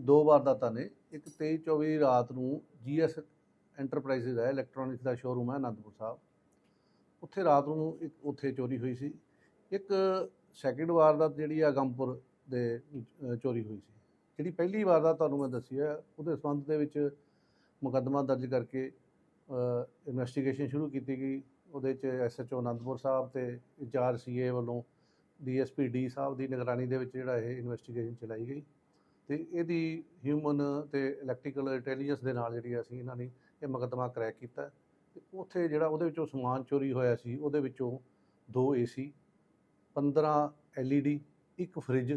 ਦੋ ਵਾਰਦਾਤਾਂ ਨੇ। ਇੱਕ 23 24 ਰਾਤ ਨੂੰ ਜੀਐਸ ਐਂਟਰਪ੍ਰਾਈਜ਼ਸ ਹੈ, ਇਲੈਕਟ੍ਰੋਨਿਕਸ ਦਾ ਸ਼ੋਰੂਮ ਹੈ ਅਨੰਦਪੁਰ ਸਾਹਿਬ। ਉੱਥੇ ਰਾਤ ਨੂੰ ਇੱਕ ਉੱਥੇ ਚੋਰੀ ਹੋਈ ਸੀ। ਇੱਕ ਸੈਕਿੰਡ ਵਾਰਦਾਤ ਜਿਹੜੀ ਆ ਗੰਪੁਰ ਦੇ ਚੋਰੀ ਹੋਈ ਸੀ। ਜਿਹੜੀ ਪਹਿਲੀ ਵਾਰਦਾਤ ਤੁਹਾਨੂੰ ਮੈਂ ਦੱਸੀ ਹੈ ਉਹਦੇ ਸੰਬੰਧ ਦੇ ਵਿੱਚ ਮੁਕੱਦਮਾ ਦਰਜ ਕਰਕੇ ਇਨਵੈਸਟੀਗੇਸ਼ਨ ਸ਼ੁਰੂ ਕੀਤੀ ਗਈ। ਉਹਦੇ ਚ ਐਸਐਚਓ ਅਨੰਦਪੁਰ ਸਾਹਿਬ ਤੇ ਇੰਚਾਰਜ ਸੀਏ ਵੱਲੋਂ ਡੀਐਸਪੀ ਡੀ ਸਾਹਿਬ ਦੀ ਨਿਗਰਾਨੀ ਦੇ ਵਿੱਚ ਜਿਹੜਾ ਇਹ ਇਨਵੈਸਟੀਗੇਸ਼ਨ ਚਲਾਈ ਗਈ ਤੇ ਇਹਦੀ ਹਿਊਮਨ ਤੇ ਇਲੈਕਟ੍ਰੀਕਲ ਇੰਟੈਲੀਜੈਂਸ ਦੇ ਨਾਲ ਜਿਹੜੀ ਅਸੀਂ ਇਹਨਾਂ ਨੇ ਇਹ ਮੁਕੱਦਮਾ ਕਰੈਕ ਕੀਤਾ ਤੇ ਉੱਥੇ ਜਿਹੜਾ ਉਹਦੇ ਵਿੱਚੋਂ ਸਮਾਨ ਚੋਰੀ ਹੋਇਆ ਸੀ, ਉਹਦੇ ਵਿੱਚੋਂ ਦੋ ਏਸੀ 15 ਐਲਈਡੀ ਇੱਕ ਫ੍ਰਿਜ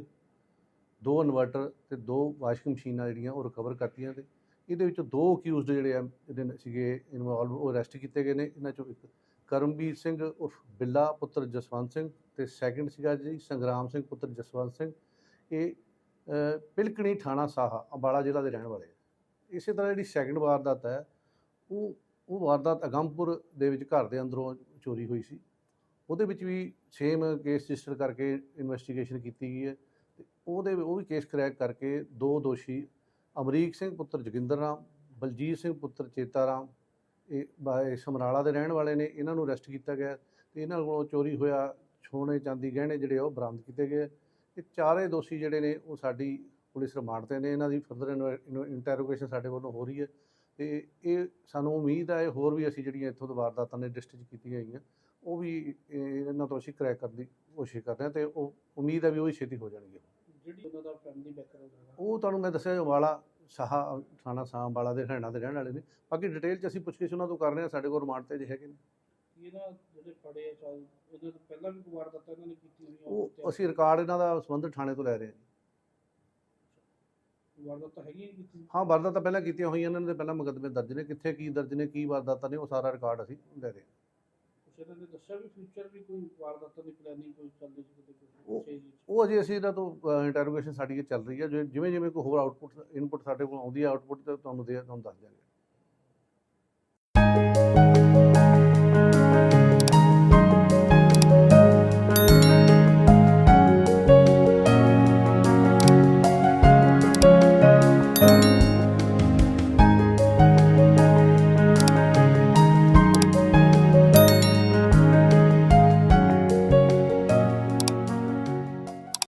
ਦੋ ਇਨਵਰਟਰ ਤੇ ਦੋ ਵਾਸ਼ਿੰਗ ਮਸ਼ੀਨਾਂ ਜਿਹੜੀਆਂ ਉਹ ਰਿਕਵਰ ਕਰਤੀਆਂ ਤੇ ਇਹਦੇ ਵਿੱਚੋਂ ਦੋ ਅਕਿਊਜ਼ਡ ਜਿਹੜੇ ਆ, ਇਹਦੇ ਸੀਗੇ ਇਨਵੋਲਵ ਉਹ ਅਰੈਸਟ ਕੀਤੇ ਗਏ ਨੇ, ਇਹਨਾਂ ਚੋਂ ਇੱਕ ਕਰਮਵੀਰ ਸਿੰਘ ਉਰਫ ਬਿੱਲਾ ਪੁੱਤਰ ਜਸਵੰਤ ਸਿੰਘ ਤੇ ਸੈਕਿੰਡ ਸੀਗਾ ਜੀ ਸੰਗਰਾਮ ਸਿੰਘ ਪੁੱਤਰ ਜਸਵੰਤ ਸਿੰਘ। ਇਹ ਪਿਲਕਣੀ ਥਾਣਾ ਸਾਹਾ, ਅੰਬਾਲਾ ਜ਼ਿਲ੍ਹਾ ਦੇ ਰਹਿਣ ਵਾਲੇ ਆ। ਇਸੇ ਤਰ੍ਹਾਂ ਜਿਹੜੀ ਸੈਕਿੰਡ ਵਾਰਦਾਤ ਹੈ, ਉਹ ਉਹ ਵਾਰਦਾਤ ਅਗੰਮਪੁਰ ਦੇ ਵਿੱਚ ਘਰ ਦੇ ਅੰਦਰੋਂ ਚੋਰੀ ਹੋਈ ਸੀ। ਉਹਦੇ ਵਿੱਚ ਵੀ ਸੇਮ ਕੇਸ ਰਜਿਸਟਰ ਕਰਕੇ ਇਨਵੈਸਟੀਗੇਸ਼ਨ ਕੀਤੀ ਗਈ ਹੈ ਤੇ ਉਹਦੇ, ਉਹ ਵੀ ਕੇਸ ਕਰੈਕ ਕਰਕੇ ਦੋ ਦੋਸ਼ੀ, ਅਮਰੀਕ ਸਿੰਘ ਪੁੱਤਰ ਜੋਗਿੰਦਰ ਰਾਮ, ਬਲਜੀਤ ਸਿੰਘ ਪੁੱਤਰ ਚੇਤਾ ਰਾਮ ਇਹ ਸਮਰਾਲਾ ਦੇ ਰਹਿਣ ਵਾਲੇ ਨੇ ਇਹਨਾਂ ਨੂੰ ਅਰੈਸਟ ਕੀਤਾ ਗਿਆ ਤੇ ਇਹਨਾਂ ਕੋਲੋਂ ਚੋਰੀ ਹੋਇਆ ਸੋਨੇ ਚਾਂਦੀ ਗਹਿਣੇ ਜਿਹੜੇ ਉਹ ਬਰਾਮਦ ਕੀਤੇ ਗਏ। ਇਹ ਚਾਰੇ ਦੋਸ਼ੀ ਜਿਹੜੇ ਨੇ ਉਹ ਸਾਡੀ ਪੁਲਿਸ ਰਿਮਾਂਡ ਤੇ ਨੇ ਇਹਨਾਂ ਦੀ ਫਰਦਰ ਇੰਟਰੋਗੇਸ਼ਨ ਸਾਡੇ ਵੱਲੋਂ ਹੋ ਰਹੀ ਹੈ ਤੇ ਇਹ ਸਾਨੂੰ ਉਮੀਦ ਹੈ ਹੋਰ ਵੀ ਅਸੀਂ ਜਿਹੜੀਆਂ ਇੱਥੋਂ ਤੋਂ ਵਾਰਦਾਤਾਂ ਨੇ ਡਿਸਟ੍ਰਿਕਟ ਕੀਤੀਆਂ ਗਈਆਂ ਉਹ ਵੀ ਇਹ- ਇਹਨਾਂ ਤੋਂ ਅਸੀਂ ਕਰੈਕ ਕਰਨ ਦੀ ਕੋਸ਼ਿਸ਼ ਕਰਦੇ ਹਾਂ ਤੇ ਉਹ ਉਮੀਦ ਹੈ ਵੀ ਉਹ ਛੇਤੀ ਹੋ ਜਾਣਗੇ ਜਿਹੜੀ ਉਹਨਾਂ ਦਾ ਫੈਮਿਲੀ ਬੈਕਗ੍ਰਾਉਂਡ ਹੈ ਉਹ ਤੁਹਾਨੂੰ ਮੈਂ ਦੱਸਿਆ ਵਾਲਾ ਸਾਹਾ ਥਾਣਾ ਸਾਹ ਵਾਲਾ ਦੇ ਹਰਿਆਣਾ ਦੇ ਰਹਿਣ ਵਾਲੇ ਨੇ। ਬਾਕੀ ਡਿਟੇਲ ਚ ਅਸੀਂ ਪੁੱਛਗਿੱਛ ਉਹਨਾਂ ਤੋਂ ਕਰ ਰਹੇ ਹਾਂ ਸਾਡੇ ਕੋਲ ਰਿਮਾਂਡ ਤੇ ਜੇ ਹੈਗੇ ਨੇ। ਇਹਨਾਂ ਜਿਹੜੇ ਫੜੇ ਆ ਚਾਲ ਇਹਨਾਂ ਤੋਂ ਪਹਿਲਾਂ ਵੀ ਕੋਈ ਵਾਰਦਾਤਾਂ ਇਹਨਾਂ ਨੇ ਕੀਤੀ ਹੋਈਆਂ? ਉਹ ਅਸੀਂ ਰਿਕਾਰਡ ਇਹਨਾਂ ਦਾ ਸੰਬੰਧਿਤ ਥਾਣੇ ਤੋਂ ਲੈ ਰਹੇ ਹਾਂ ਵਾਰਦਾਤਾਂ ਹੈਗੀਆਂ ਕੀਤੀ ਹਾਂ ਵਾਰਦਾਤਾਂ ਪਹਿਲਾਂ ਕੀਤੀਆਂ ਹੋਈਆਂ ਇਹਨਾਂ ਦੇ ਪਹਿਲਾਂ ਮੁਕੱਦਮੇ ਦਰਜ ਨੇ। ਕਿੱਥੇ ਕੀ ਦਰਜ ਨੇ ਕੀ ਵਾਰਦਾਤਾਂ ਨੇ ਉਹ ਸਾਰਾ ਰਿਕਾਰਡ ਅਸੀਂ ਲੈ ਰਹੇ ਹਾਂ। ਕੁਛ ਇਹਨਾਂ ਨੇ ਦੱਸਿਆ ਵੀ ਫਿਊਚਰ ਵੀ ਕੋਈ ਵਾਰਦਾਤਾਂ ਦੀ ਪਲੈਨਿੰਗ ਕੋਈ ਚੱਲਦੀ ਸੀ ਕਿਤੇ ਉਹ- ਅਜੇ ਅਸੀਂ ਇਹਨਾਂ ਤੋਂ ਇੰਟਰੋਗੇਸ਼ਨ ਸਾਡੀ ਚੱਲ ਰਹੀ ਹੈ। ਜਿਵੇਂ ਜਿਵੇਂ ਕੋਈ ਹੋਰ ਆਊਟਪੁੱਟ ਇਨਪੁੱਟ ਸਾਡੇ ਕੋਲ ਆਉਂਦੀ ਹੈ ਆਊਟਪੁੱਟ ਤੇ ਤੁਹਾਨੂੰ ਦੇ ਤੁਹਾਨੂੰ ਦੱਸ ਦਿਆਂਗੇ।